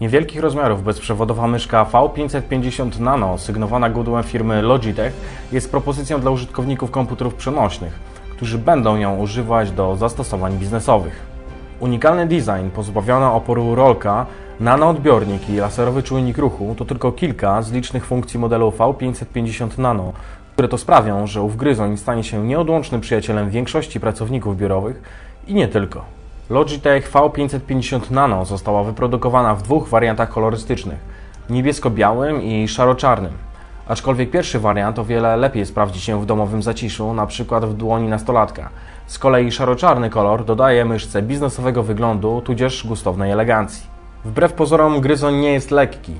Niewielkich rozmiarów bezprzewodowa myszka V550 Nano sygnowana godłem firmy Logitech jest propozycją dla użytkowników komputerów przenośnych, którzy będą ją używać do zastosowań biznesowych. Unikalny design, pozbawiony oporu rolka, nanoodbiornik i laserowy czujnik ruchu to tylko kilka z licznych funkcji modelu V550 Nano, które to sprawią, że ów gryzoń stanie się nieodłącznym przyjacielem większości pracowników biurowych i nie tylko. Logitech V550 Nano została wyprodukowana w dwóch wariantach kolorystycznych niebiesko-białym i szaro-czarnym. Aczkolwiek pierwszy wariant o wiele lepiej sprawdzi się w domowym zaciszu, na przykład w dłoni nastolatka. Z kolei szaro-czarny kolor dodaje myszce biznesowego wyglądu, tudzież gustownej elegancji. Wbrew pozorom gryzoń nie jest lekki,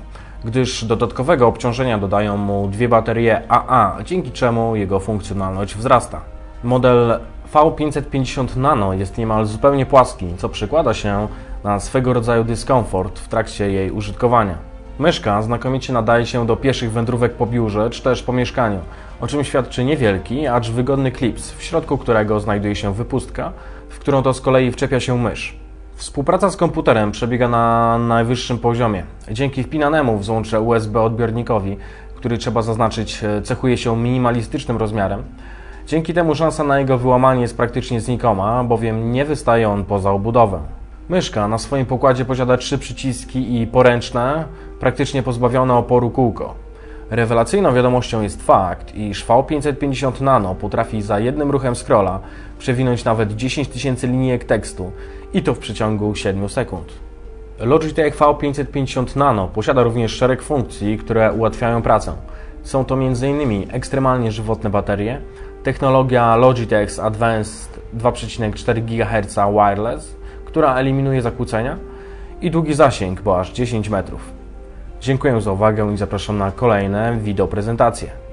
gdyż dodatkowego obciążenia dodają mu dwie baterie AA, dzięki czemu jego funkcjonalność wzrasta. Model V550 Nano jest niemal zupełnie płaski, co przekłada się na swego rodzaju dyskomfort w trakcie jej użytkowania. Myszka znakomicie nadaje się do pieszych wędrówek po biurze czy też po mieszkaniu, o czym świadczy niewielki, acz wygodny klips, w środku którego znajduje się wypustka, w którą to z kolei wczepia się mysz. Współpraca z komputerem przebiega na najwyższym poziomie. Dzięki wpinanemu w złącze USB odbiornikowi, który trzeba zaznaczyć, cechuje się minimalistycznym rozmiarem, Dzięki temu szansa na jego wyłamanie jest praktycznie znikoma, bowiem nie wystaje on poza obudowę. Myszka na swoim pokładzie posiada trzy przyciski i poręczne, praktycznie pozbawione oporu kółko. Rewelacyjną wiadomością jest fakt, iż V550 Nano potrafi za jednym ruchem scrolla przewinąć nawet 10 tysięcy linijek tekstu i to w przeciągu 7 sekund. Logitech V550 Nano posiada również szereg funkcji, które ułatwiają pracę. Są to m.in. ekstremalnie żywotne baterie, technologia Logitech Advanced 2,4 GHz wireless, która eliminuje zakłócenia i długi zasięg, bo aż 10 metrów. Dziękuję za uwagę i zapraszam na kolejne wideo prezentacje.